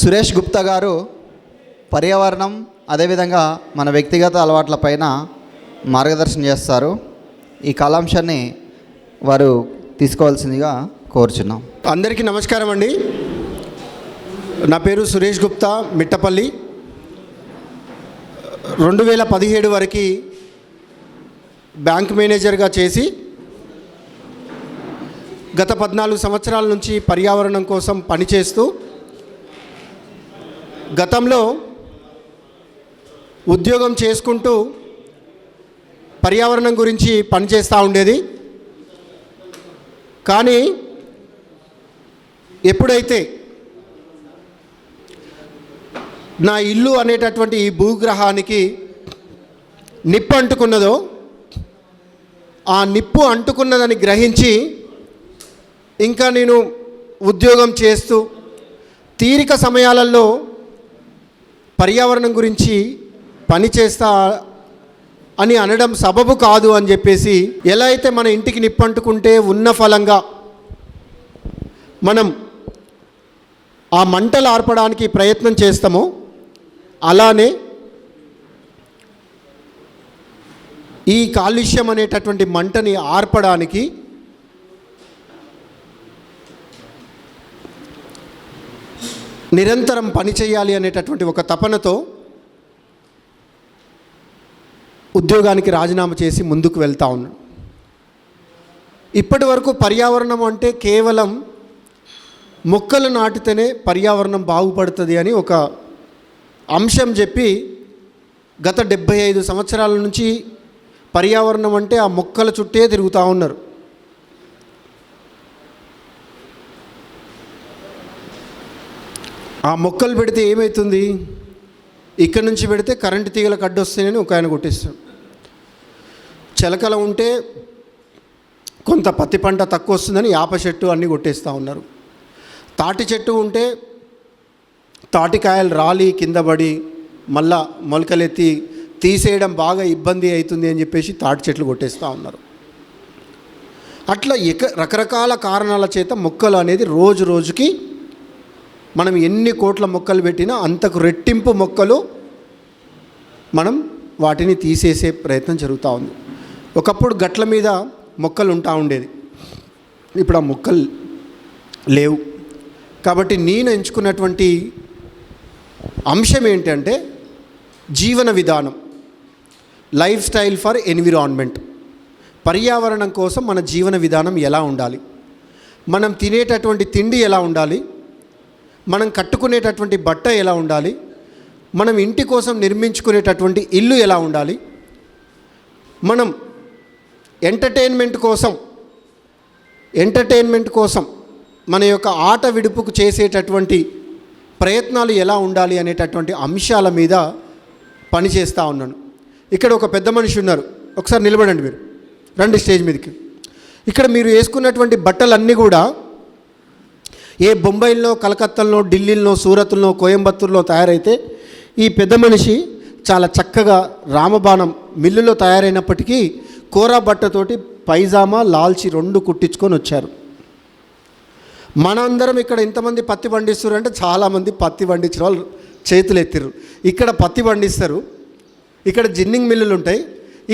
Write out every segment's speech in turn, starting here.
సురేష్ గుప్తా గారు పర్యావరణం అదేవిధంగా మన వ్యక్తిగత అలవాట్లపైన మార్గదర్శనం చేస్తారు. ఈ కాలాంశాన్ని వారు తీసుకోవాల్సిందిగా కోరుచున్నాం. అందరికీ నమస్కారం అండి. నా పేరు సురేష్ గుప్తా మిట్టపల్లి. రెండు వేల పదిహేడు వరకు బ్యాంక్ మేనేజర్గా చేసి గత పద్నాలుగు సంవత్సరాల నుంచి పర్యావరణం కోసం పనిచేస్తూ గతంలో ఉద్యోగం చేసుకుంటూ పర్యావరణం గురించి పనిచేస్తూ ఉండేది. కానీ ఎప్పుడైతే నా ఇల్లు అనేటటువంటి ఈ భూగ్రహానికి నిప్పు అంటుకున్నదో ఆ నిప్పు అంటుకున్నదని గ్రహించి ఇంకా నేను ఉద్యోగం చేస్తూ తీరిక సమయాలలో పర్యావరణం గురించి పని చేస్తా అని అనడం సబబు కాదు అని చెప్పేసి ఎలా అయితే మన ఇంటికి నిప్పంటుకుంటే ఉన్న ఫలంగా మనం ఆ మంటలు ఆర్పడానికి ప్రయత్నం చేస్తామో అలానే ఈ కాలుష్యం అనేటటువంటి మంటని ఆర్పడానికి నిరంతరం పని చేయాలి అనేటటువంటి ఒక తపనతో ఉద్యోగానికి రాజీనామా చేసి ముందుకు వెళ్తా ఉన్నాడు. ఇప్పటి వరకు పర్యావరణం అంటే కేవలం మొక్కలు నాటితేనే పర్యావరణం బాగుపడుతుంది అని ఒక అంశం చెప్పి గత డెబ్భై ఐదు సంవత్సరాల నుంచి పర్యావరణం అంటే ఆ మొక్కల చుట్టే తిరుగుతూ ఉన్నారు. ఆ మొక్కలు పెడితే ఏమవుతుంది ఇక్కడ నుంచి పెడితే కరెంటు తీగలకు అడ్డొస్తాయని ఒక ఆయన కొట్టిస్తాడు. చిలకల ఉంటే కొంత పత్తి పంట తక్కువ వస్తుందని యాప చెట్టు అన్నీ కొట్టేస్తూ ఉన్నారు. తాటి చెట్టు ఉంటే తాటికాయలు రాలి కింద పడి మళ్ళా మొలకలెత్తి తీసేయడం బాగా ఇబ్బంది అవుతుంది అని చెప్పేసి తాటి చెట్లు కొట్టేస్తూ ఉన్నారు. అట్లా ఎక రకరకాల కారణాల చేత మొక్కలు అనేది రోజు రోజుకి మనం ఎన్ని కోట్ల మొక్కలు పెట్టినా అంతకు రెట్టింపు మొక్కలు మనం వాటిని తీసేసే ప్రయత్నం జరుగుతూ ఉంది. ఒకప్పుడు గట్ల మీద మొక్కలు ఉంటా ఉండేది. ఇప్పుడు ఆ మొక్కలు లేవు. కాబట్టి నేను ఎంచుకున్నటువంటి అంశం ఏంటంటే జీవన విధానం. Lifestyle for environment. పర్యావరణం కోసం మన జీవన విధానం ఎలా ఉండాలి? మనం తినేటటువంటి తిండి ఎలా ఉండాలి? మనం కట్టుకునేటటువంటి బట్ట ఎలా ఉండాలి? మనం ఇంటి కోసం నిర్మించుకునేటటువంటి ఇల్లు ఎలా ఉండాలి? మనం ఎంటర్టైన్మెంట్ కోసం ఎంటర్టైన్మెంట్ కోసం మన యొక్క ఆట విడుపుకు చేసేటటువంటి ప్రయత్నాలు ఎలా ఉండాలి అనేటటువంటి అంశాల మీద పనిచేస్తూ ఉన్నాను. ఇక్కడ ఒక పెద్ద మనిషి ఉన్నారు. ఒకసారి నిలబడండి మీరు. రండి స్టేజ్ మీదకి. ఇక్కడ మీరు వేసుకున్నటువంటి బట్టలన్నీ కూడా ఏ బొంబాయిలో కలకత్తాలో ఢిల్లీలో సూరత్లో కోయంబత్తూర్లో తయారైతే ఈ పెద్ద మనిషి చాలా చక్కగా రామబాణం మిల్లులో తయారైనప్పటికీ కోరా బట్టతోటి పైజామా లాల్చి రెండు కుట్టించుకొని వచ్చారు. మనందరం ఇక్కడ ఎంతమంది పత్తి పండిస్తారు అంటే చాలామంది పత్తి పండించిన వాళ్ళు చేతులు ఎత్తిర్రు. ఇక్కడ పత్తి పండిస్తారు ఇక్కడ జిన్నింగ్ మిల్లులు ఉంటాయి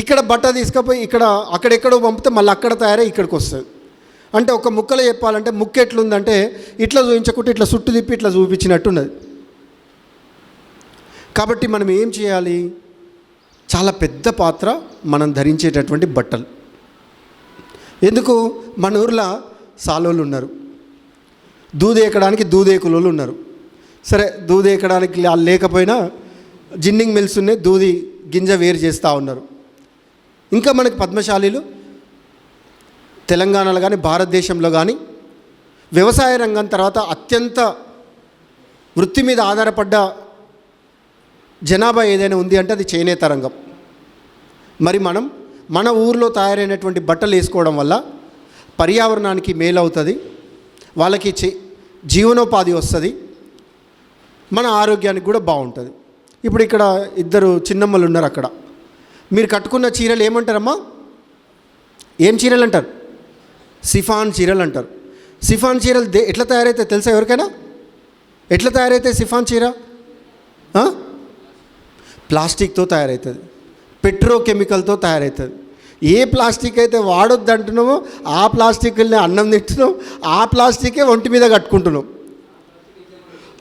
ఇక్కడ బట్ట తీసుకుపోయి ఇక్కడ అక్కడెక్కడో పంపితే మళ్ళీ అక్కడ తయారై ఇక్కడికి వస్తుంది. అంటే ఒక ముక్కలో చెప్పాలంటే ముక్క ఎట్లుందంటే ఇట్లా చూపించకుంటే ఇట్లా సుట్టు తిప్పి ఇట్లా చూపించినట్టున్నది. కాబట్టి మనం ఏం చేయాలి? చాలా పెద్ద పాత్ర మనం ధరించేటటువంటి బట్టలు. ఎందుకు? మన ఊర్లో సాలోళ్ళు ఉన్నారు. దూదేయకడానికి దూదేకులోళ్ళు ఉన్నారు. సరే దూదేయకడానికి వాళ్ళు లేకపోయినా జిన్నింగ్ మిల్స్ ఉన్నాయి దూది గింజ వేరు చేస్తూ ఉన్నారు. ఇంకా మనకి పద్మశాలీలు తెలంగాణలో కానీ భారతదేశంలో కానీ వ్యవసాయ రంగం తర్వాత అత్యంత వృత్తి మీద ఆధారపడ్డ జనాభా ఏదైనా ఉంది అంటే అది చేనేత రంగం. మరి మనం మన ఊర్లో తయారైనటువంటి బట్టలు వేసుకోవడం వల్ల పర్యావరణానికి మేలు అవుతుంది వాళ్ళకి చే జీవనోపాధి వస్తుంది మన ఆరోగ్యానికి కూడా బాగుంటుంది. ఇప్పుడు ఇక్కడ ఇద్దరు చిన్నమ్మలు ఉన్నారు అక్కడ. మీరు కట్టుకున్న చీరలు ఏమంటారమ్మా? ఏం చీరలు అంటారు సిఫాన్ చీరలు అంటారు. సిఫాన్ చీరలు దే ఎట్లా తయారైతే తెలుసా ఎవరికైనా? ఎట్లా తయారైతే సిఫాన్ చీర? ప్లాస్టిక్తో తయారవుతుంది పెట్రోకెమికల్తో తయారవుతుంది ఏ ప్లాస్టిక్ అయితే వాడొద్దు అంటున్నామో ఆ ప్లాస్టిక్ని అన్నం తింటున్నాం ఆ ప్లాస్టికే ఒంటి మీద కట్టుకుంటున్నాం.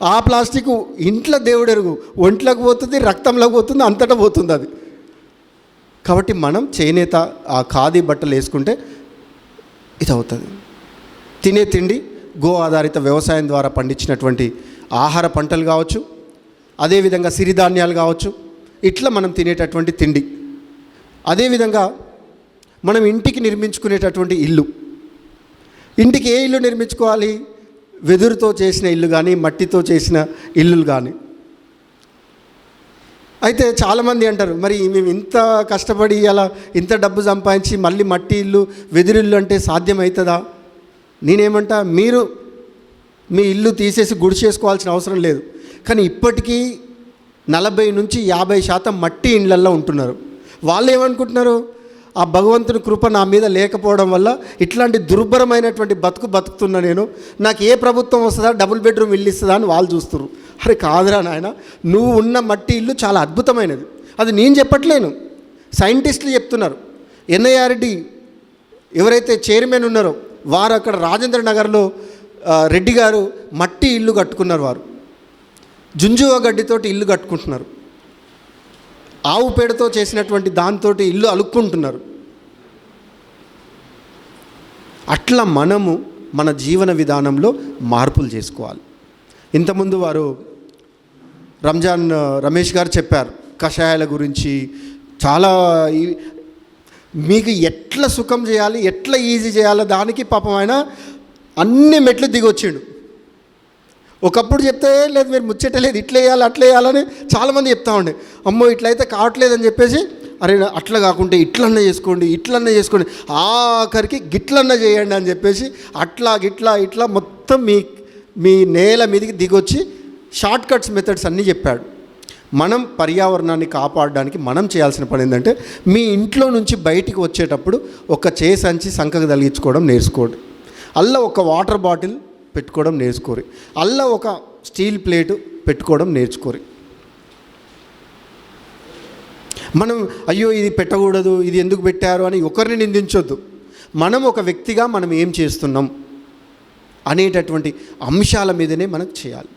ఆ ప్లాస్టిక్ ఇంట్లో దేవుడెరుగు ఒంట్లోకి పోతుంది రక్తంలోకి పోతుంది అంతటా పోతుంది అది. కాబట్టి మనం చేనేత ఆ ఖాదీ బట్టలు వేసుకుంటే ఇది అవుతుంది తినే తిండి గో ఆధారిత వ్యవసాయం ద్వారా పండించినటువంటి ఆహార పంటలు కావచ్చు అదేవిధంగా సిరిధాన్యాలు కావచ్చు ఇట్లా మనం తినేటటువంటి తిండి. అదేవిధంగా మనం ఇంటికి నిర్మించుకునేటటువంటి ఇల్లు. ఇంటికి ఏ ఇల్లు నిర్మించుకోవాలి? వెదురుతో చేసిన ఇల్లు కానీ మట్టితో చేసిన ఇల్లులు కానీ అయితే చాలామంది అంటారు మరి మేము ఇంత కష్టపడి అలా ఇంత డబ్బు సంపాదించి మళ్ళీ మట్టి ఇల్లు వెదురిల్లు అంటే సాధ్యమవుతుందా నేనేమంటా మీరు మీ ఇల్లు తీసేసి గుడి చేసుకోవాల్సిన అవసరం లేదు. కానీ ఇప్పటికీ నలభై నుంచి యాభై శాతం మట్టి ఇండ్లల్లో ఉంటున్నారు. వాళ్ళు ఏమనుకుంటున్నారు ఆ భగవంతుని కృప నా మీద లేకపోవడం వల్ల ఇట్లాంటి దుర్భరమైనటువంటి బతుకు బతుకుతున్నా నేను. నాకు ఏ ప్రభుత్వం వస్తుందా డబుల్ బెడ్రూమ్ ఇల్లు ఇస్తుందా అని వాళ్ళు చూస్తున్నారు అరే కాదురా నాయన నువ్వు ఉన్న మట్టి ఇల్లు చాలా అద్భుతమైనది. అది నేను చెప్పట్లేను. సైంటిస్టులు చెప్తున్నారు. ఎన్ఐఆర్డి ఎవరైతే చైర్మన్ ఉన్నారో వారు అక్కడ రాజేంద్ర నగర్లో రెడ్డి గారు మట్టి ఇల్లు కట్టుకున్నారు వారు. జుంజువ గడ్డితోటి ఇల్లు కట్టుకుంటున్నారు. ఆవు పేడతో చేసినటువంటి దాంతో ఇల్లు అలుక్కుంటున్నారు. అట్లా మనము మన జీవన విధానంలో మార్పులు చేసుకోవాలి. ఇంతకుముందు వారు రంజాన్ రమేష్ గారు చెప్పారు కషాయాల గురించి చాలా ఈ- మీకు ఎట్లా సుఖం చేయాలి ఎట్లా ఈజీ చేయాలో దానికి పాపం ఆయన అన్ని మెట్లు దిగొచ్చిండు. ఒకప్పుడు చెప్తే లేదు మీరు ముచ్చటలేదు ఇట్లా వేయాలి అట్లా వేయాలని చాలామంది చెప్తా ఉండే. అమ్మో ఇట్లయితే కావట్లేదని చెప్పేసి అరే అట్లా కాకుంటే ఇట్లన్నా చేసుకోండి ఇట్లన్నా చేసుకోండి ఆఖరికి గిట్లన్నా చేయండి అని చెప్పేసి అట్లా గిట్లా ఇట్లా మొత్తం మీ మీ నేల మీదకి దిగొచ్చి షార్ట్ కట్స్ మెథడ్స్ అన్నీ చెప్పాడు. మనం పర్యావరణాన్ని కాపాడడానికి మనం చేయాల్సిన పని ఏంటంటే మీ ఇంట్లో నుంచి బయటికి వచ్చేటప్పుడు ఒక చేసంచి సంఖకు సంకకు తగిలించుకోవడం నేర్చుకోండి అల్ల ఒక వాటర్ బాటిల్ పెట్టుకోవడం నేర్చుకోరు. అల్ల ఒక స్టీల్ ప్లేటు పెట్టుకోవడం నేర్చుకోరు. మనం అయ్యో ఇది పెట్టకూడదు ఇది ఎందుకు పెట్టారు? అని ఒకరిని నిందించొద్దు. మనం ఒక వ్యక్తిగా మనం ఏం చేస్తున్నాం అనేటటువంటి అంశాల మీదనే మనకు చేయాలి.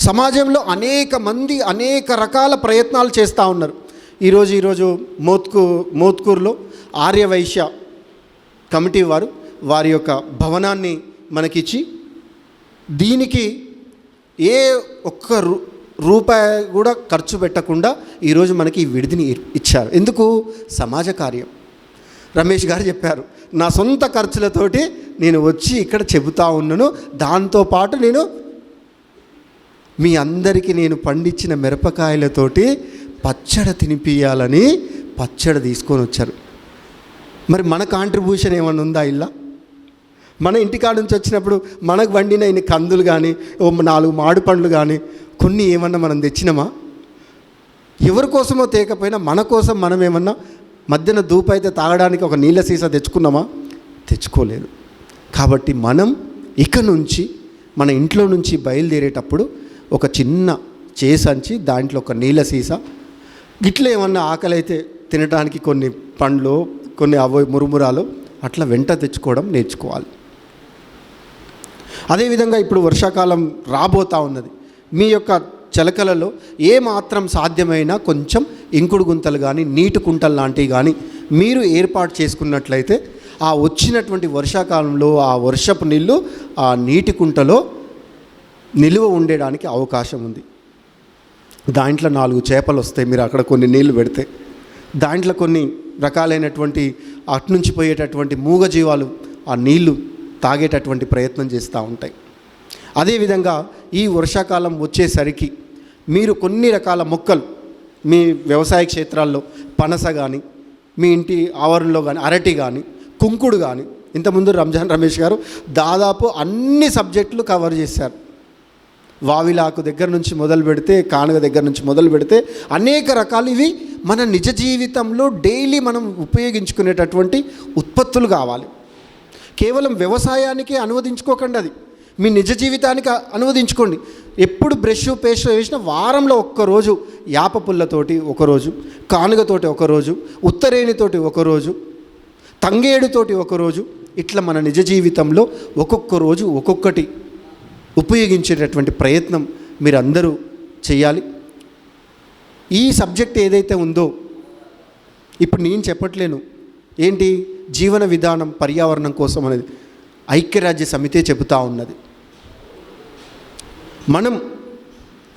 సమాజంలో అనేక మంది అనేక రకాల ప్రయత్నాలు చేస్తూ ఉన్నారు. ఈరోజు ఈరోజు మోత్కూ మోత్కూరులో ఆర్యవైశ్య కమిటీ వారు వారి యొక్క భవనాన్ని మనకిచ్చి దీనికి ఏ ఒక్క రూ రూపాయి కూడా ఖర్చు పెట్టకుండా ఈరోజు మనకి ఈ విడిదిని ఇచ్చారు. ఎందుకు? సమాజ కార్యం. రమేష్ గారు చెప్పారు నా సొంత ఖర్చులతోటి నేను వచ్చి ఇక్కడ చెబుతా ఉన్నాను. దాంతోపాటు నేను మీ అందరికీ నేను పండించిన మిరపకాయలతోటి పచ్చడి తినిపియాలని పచ్చడి తీసుకొని వచ్చారు. మరి మన కాంట్రిబ్యూషన్ ఏమైనా ఉందా ఇలా మన ఇంటికాడ నుంచి వచ్చినప్పుడు మనకు వండిన ఇన్ని కందులు కానీ ఓ నాలుగు మాడు పండ్లు కానీ కొన్ని ఏమన్నా మనం తెచ్చినామా? ఎవరి కోసమో తేకపోయినా మన కోసం మనం ఏమన్నా మధ్యన దూపు అయితే తాగడానికి ఒక నీళ్ళ సీసా తెచ్చుకున్నామా? తెచ్చుకోలేదు. కాబట్టి మనం ఇక నుంచి మన ఇంట్లో నుంచి బయలుదేరేటప్పుడు ఒక చిన్న చేసంచి దాంట్లో ఒక నీళ్ళ సీసా గిట్ల ఏమన్నా ఆకలి అయితే తినడానికి కొన్ని పండ్లు కొన్ని అవ మురుమురాలు అట్లా వెంట తెచ్చుకోవడం నేర్చుకోవాలి. అదేవిధంగా ఇప్పుడు వర్షాకాలం రాబోతా ఉన్నది. మీ యొక్క చిలకలలో ఏ మాత్రం సాధ్యమైనా కొంచెం ఇంకుడు గుంతలు కానీ నీటి కుంటలు లాంటివి కానీ మీరు ఏర్పాటు చేసుకున్నట్లయితే ఆ వచ్చినటువంటి వర్షాకాలంలో ఆ వర్షపు నీళ్ళు ఆ నీటి కుంటలో నిలువ ఉండడానికి అవకాశం ఉంది. దాంట్లో నాలుగు చేపలు వస్తాయి మీరు అక్కడ కొన్ని నీళ్ళు పెడితే. దాంట్లో కొన్ని రకాలైనటువంటి అటు నుంచి పోయేటటువంటి మూగజీవాలు ఆ నీళ్ళు తాగేటటువంటి ప్రయత్నం చేస్తూ ఉంటాయి. అదేవిధంగా ఈ వర్షాకాలం వచ్చేసరికి మీరు కొన్ని రకాల మొక్కలు మీ వ్యవసాయ క్షేత్రాల్లో పనస కానీ మీ ఇంటి ఆవరణలో కానీ అరటి కానీ కుంకుడు కానీ ఇంతకుముందు రంజాన్ రమేష్ గారు దాదాపు అన్ని సబ్జెక్టులు కవర్ చేశారు. వావిలాకు దగ్గర నుంచి మొదలు పెడితే కానుగ దగ్గర నుంచి మొదలు పెడితే అనేక రకాలు ఇవి మన నిజ జీవితంలో డైలీ మనం ఉపయోగించుకునేటటువంటి ఉత్పత్తులు కావాలి. కేవలం వ్యవసాయానికి అనువదించుకోకండి అది. మీ నిజ జీవితానికి అనువదించుకోండి. ఎప్పుడు బ్రష్ పేస్ట్ వేసిన వారంలో ఒక్కరోజు యాప పుల్లతోటి ఒకరోజు కానుగతోటి ఒకరోజు ఉత్తరేణితోటి ఒకరోజు తంగేడుతోటి ఒకరోజు ఇట్లా మన నిజ జీవితంలో ఒక్కొక్క రోజు ఒక్కొక్కటి ఉపయోగించేటటువంటి ప్రయత్నం మీరందరూ చేయాలి ఈ సబ్జెక్ట్ ఏదైతే ఉందో ఇప్పుడు నేను చెప్పట్లేను. ఏంటి? జీవన విధానం పర్యావరణం కోసం అనేది ఐక్యరాజ్య సమితే చెబుతూ ఉన్నది. మనం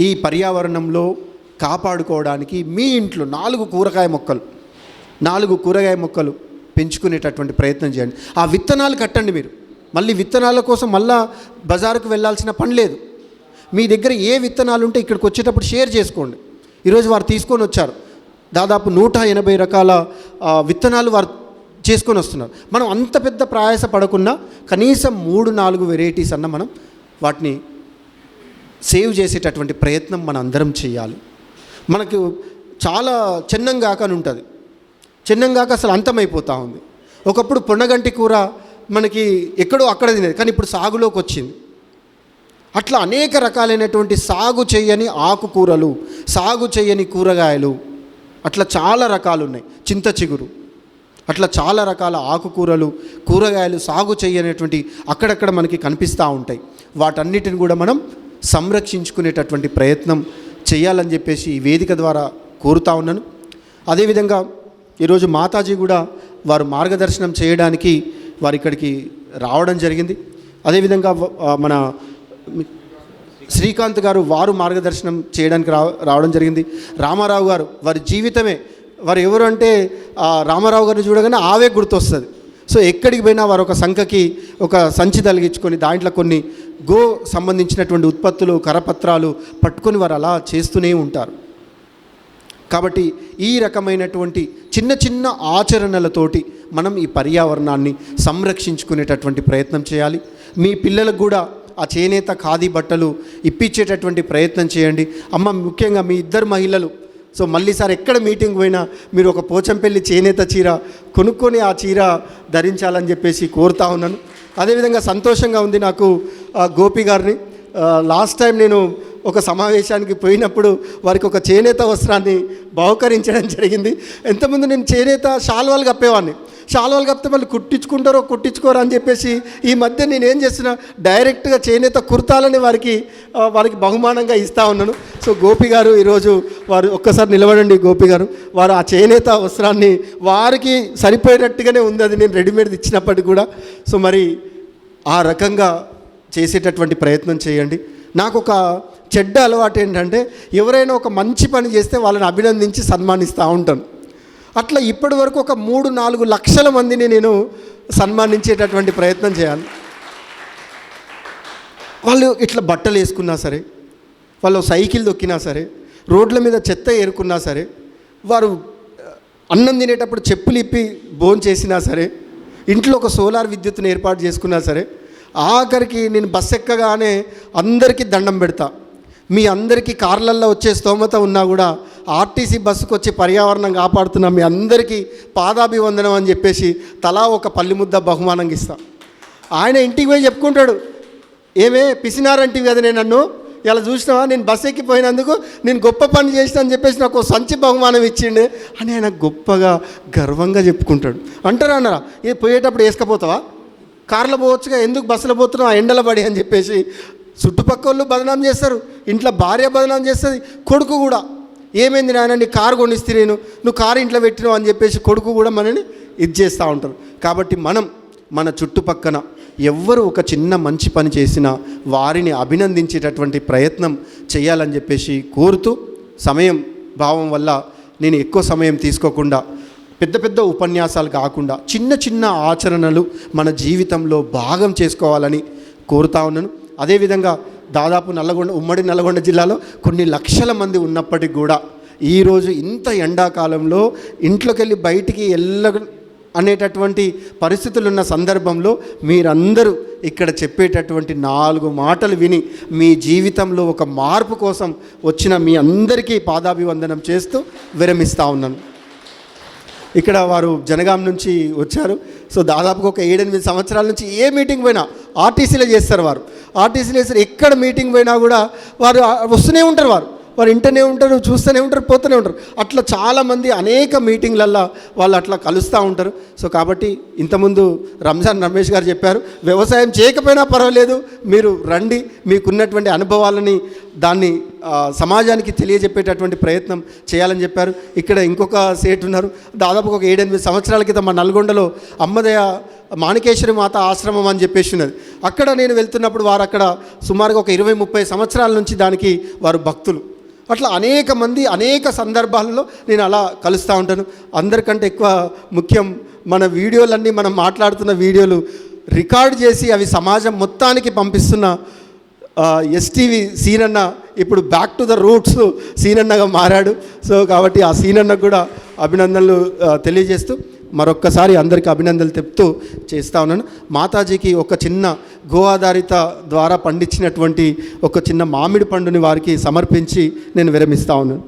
ఈ పర్యావరణంలో కాపాడుకోవడానికి మీ ఇంట్లో నాలుగు కూరగాయ మొక్కలు నాలుగు కూరగాయ మొక్కలు పెంచుకునేటటువంటి ప్రయత్నం చేయండి. ఆ విత్తనాలు కట్టండి మీరు. మళ్ళీ విత్తనాల కోసం మళ్ళా బజారుకు వెళ్ళాల్సిన పని లేదు. మీ దగ్గర ఏ విత్తనాలు ఉంటే ఇక్కడికి వచ్చేటప్పుడు షేర్ చేసుకోండి. ఈరోజు వారు తీసుకొని వచ్చారు. దాదాపు నూట ఎనభై రకాల విత్తనాలు వారు చేసుకొని వస్తున్నారు. మనం అంత పెద్ద ప్రయాస పడకుండా కనీసం మూడు నాలుగు వెరైటీస్ అన్న మనం వాటిని సేవ్ చేసేటటువంటి ప్రయత్నం మన అందరం చేయాలి. మనకు చాలా చిన్నంగాక అని ఉంటుంది. చిన్నంగాక అసలు అంతమైపోతూ ఉంది. ఒకప్పుడు పొన్నగంటి కూర మనకి ఎక్కడో అక్కడ తినేది కానీ ఇప్పుడు సాగులోకి వచ్చింది. అట్లా అనేక రకాలైనటువంటి సాగు చేయని ఆకుకూరలు సాగు చేయని కూరగాయలు అట్లా చాలా రకాలు ఉన్నాయి. చింత చిగురు అట్లా చాలా రకాల ఆకుకూరలు కూరగాయలు సాగు చేయనటువంటి అక్కడక్కడ మనకి కనిపిస్తూ ఉంటాయి. వాటన్నిటిని కూడా మనం సంరక్షించుకునేటటువంటి ప్రయత్నం చేయాలని చెప్పేసి ఈ వేదిక ద్వారా కోరుతా ఉన్నాను. అదేవిధంగా ఈరోజు మాతాజీ కూడా వారు మార్గదర్శనం చేయడానికి వారు ఇక్కడికి రావడం జరిగింది. అదేవిధంగా మన శ్రీకాంత్ గారు వారు మార్గదర్శనం చేయడానికి రావడం జరిగింది. రామారావు గారు వారి జీవితమే వారు ఎవరు అంటే రామారావు గారిని చూడగానే ఆవే గుర్తొస్తుంది. సో ఎక్కడికి పోయినా వారు ఒక సంఖకి ఒక సంచి తలిగించుకొని దాంట్లో కొన్ని గో సంబంధించినటువంటి ఉత్పత్తులు కరపత్రాలు పట్టుకొని వారు అలా చేస్తూనే ఉంటారు. కాబట్టి ఈ రకమైనటువంటి చిన్న చిన్న ఆచరణలతోటి మనం ఈ పర్యావరణాన్ని సంరక్షించుకునేటటువంటి ప్రయత్నం చేయాలి. మీ పిల్లలకు కూడా ఆ చేనేత ఖాదీ బట్టలు ఇప్పించేటటువంటి ప్రయత్నం చేయండి. అమ్మ ముఖ్యంగా మీ ఇద్దరు మహిళలు సో మళ్ళీ సార్ ఎక్కడ మీటింగ్ పోయినా మీరు ఒక పోచంపల్లి చేనేత చీర కొనుక్కొని ఆ చీర ధరించాలని చెప్పేసి కోరుతా ఉన్నాను. అదేవిధంగా సంతోషంగా ఉంది నాకు గోపి గారిని. లాస్ట్ టైం నేను ఒక సమావేశానికి పోయినప్పుడు వారికి ఒక చేనేత వస్త్రాన్ని బహుకరించడం జరిగింది. ఎంతమంది నేను చేనేత శాల్వాలు కప్పేవాడిని. శాల్వాలు కప్పితే వాళ్ళు కుట్టించుకుంటారో కుట్టించుకోరో అని చెప్పేసి ఈ మధ్య నేను ఏం చేస్తున్నా డైరెక్ట్గా చేనేత కుర్తాలని వారికి వారికి బహుమానంగా ఇస్తా ఉన్నాను. సో గోపి గారు ఈరోజు వారు ఒక్కసారి నిలబడండి గోపి గారు. వారు ఆ చేనేత వస్త్రాన్ని వారికి సరిపోయేటట్టుగానే ఉంది అది నేను రెడీమేడ్ ఇచ్చినప్పటికీ కూడా. సో మరి ఆ రకంగా చేసేటటువంటి ప్రయత్నం చేయండి. నాకు ఒక చెడ్డ అలవాటు ఏంటంటే ఎవరైనా ఒక మంచి పని చేస్తే వాళ్ళని అభినందించి సన్మానిస్తూ ఉంటాను. అట్లా ఇప్పటి వరకు ఒక మూడు నాలుగు లక్షల మందిని నేను సన్మానించేటటువంటి ప్రయత్నం చేయాలి. వాళ్ళు ఇట్లా బట్టలు వేసుకున్నా సరే వాళ్ళు సైకిల్ దొక్కినా సరే రోడ్ల మీద చెత్త ఏరుకున్నా సరే వారు అన్నం తినేటప్పుడు చెప్పులు ఇప్పి భోజనం చేసినా సరే ఇంట్లో ఒక సోలార్ విద్యుత్ను ఏర్పాటు చేసుకున్నా సరే ఆఖరికి నేను బస్ ఎక్కగానే అందరికీ దండం పెడతా. మీ అందరికీ కార్లల్లో వచ్చే స్తోమత ఉన్నా కూడా ఆర్టీసీ బస్సుకు వచ్చి పర్యావరణం కాపాడుతున్నాం మీ అందరికీ పాదాభివందనం అని చెప్పేసి తలా ఒక పల్లి ముద్ద బహుమానంగా ఇస్తాం. ఆయన ఇంటికి పోయి చెప్పుకుంటాడు ఏమే పిసినారంటివి కదా నేను నన్ను? ఇలా చూసినావా? నేను బస్ ఎక్కిపోయినందుకు నేను గొప్ప పని చేసిన అని చెప్పేసి నాకు సంచి బహుమానం ఇచ్చిండే. అని ఆయన గొప్పగా గర్వంగా చెప్పుకుంటాడు. అంటారా అన్నారా? ఏ పోయేటప్పుడు వేసుకపోతావా? కార్లో పోవచ్చుగా ఎందుకు బస్సులో పోతున్నావు? ఆ ఎండల పడి అని చెప్పేసి చుట్టుపక్కల వాళ్ళు బదనాం చేస్తారు. ఇంట్లో భార్య బదనాం చేస్తుంది కొడుకు కూడా. ఏమైంది నాయన నీ కారు కొనిస్తే నేను నువ్వు కారు ఇంట్లో పెట్టినావు అని చెప్పేసి కొడుకు కూడా మనని ఇది చేస్తూ ఉంటారు. కాబట్టి మనం మన చుట్టుపక్కన ఎవ్వరు ఒక చిన్న మంచి పని చేసినా వారిని అభినందించేటటువంటి ప్రయత్నం చేయాలని చెప్పేసి కోరుతూ సమయం భావం వల్ల నేను ఎక్కువ సమయం తీసుకోకుండా పెద్ద పెద్ద ఉపన్యాసాలు కాకుండా చిన్న చిన్న ఆచరణలు మన జీవితంలో భాగం చేసుకోవాలని కోరుతా ఉన్నాను. అదేవిధంగా దాదాపు నల్లగొండ ఉమ్మడి నల్లగొండ జిల్లాలో కొన్ని లక్షల మంది ఉన్నప్పటికీ కూడా ఈరోజు ఇంత ఎండాకాలంలో ఇంట్లోకి వెళ్ళి బయటికి వెళ్ళ అనేటటువంటి పరిస్థితులు ఉన్న సందర్భంలో మీరందరూ ఇక్కడ చెప్పేటటువంటి నాలుగు మాటలు విని మీ జీవితంలో ఒక మార్పు కోసం వచ్చిన మీ అందరికీ పాదాభివందనం చేస్తూ విరమిస్తూ ఉన్నాను. ఇక్కడ వారు జనగాం నుంచి వచ్చారు. సో దాదాపుగా ఒక ఏడెనిమిది సంవత్సరాల నుంచి ఏ మీటింగ్ పోయినా ఆర్టీసీలో చేస్తారు వారు. ఆర్టీసీలో చేస్తారు. ఎక్కడ మీటింగ్ పోయినా కూడా వారు వస్తూనే ఉంటారు వారు. వారు ఇంటనే ఉంటారు చూస్తూనే ఉంటారు పోతూనే ఉంటారు. అట్లా చాలామంది అనేక మీటింగ్లల్లో వాళ్ళు అట్లా కలుస్తూ ఉంటారు. సో కాబట్టి ఇంతకుముందు రంజాన్ రమేష్ గారు చెప్పారు వ్యవసాయం చేయకపోయినా పర్వాలేదు మీరు రండి మీకున్నటువంటి అనుభవాలని దాన్ని సమాజానికి తెలియజెప్పేటటువంటి ప్రయత్నం చేయాలని చెప్పారు. ఇక్కడ ఇంకొక సేట్ ఉన్నారు. దాదాపు ఒక ఏడెనిమిది సంవత్సరాల క్రితం మా నల్గొండలో అమ్మదయ మాణికేశ్వరి మాత ఆశ్రమం అని చెప్పేసి ఉన్నది. అక్కడ నేను వెళ్తున్నప్పుడు వారు అక్కడ సుమారుగా ఒక ఇరవై ముప్పై సంవత్సరాల నుంచి దానికి వారు భక్తులు. అట్లా అనేక మంది అనేక సందర్భాలలో నేను అలా కలుస్తూ ఉంటాను. అందరికంటే ఎక్కువ ముఖ్యం మన వీడియోలన్నీ మనం మాట్లాడుతున్న వీడియోలు రికార్డ్ చేసి అవి సమాజం మొత్తానికి పంపిస్తున్న ఎస్టీవీ సీనన్న ఇప్పుడు బ్యాక్ టు ద రూట్స్ సీనన్నగా మారాడు. సో కాబట్టి ఆ సీనన్నకు కూడా అభినందనలు తెలియజేస్తూ మరొక్కసారి అందరికీ అభినందనలు చెప్తూ చేస్తా ఉన్నాను. మాతాజీకి ఒక చిన్న గో ఆధారిత ద్వారా పండించినటువంటి ఒక చిన్న మామిడి పండుని వారికి సమర్పించి నేను విరమిస్తా ఉన్నాను.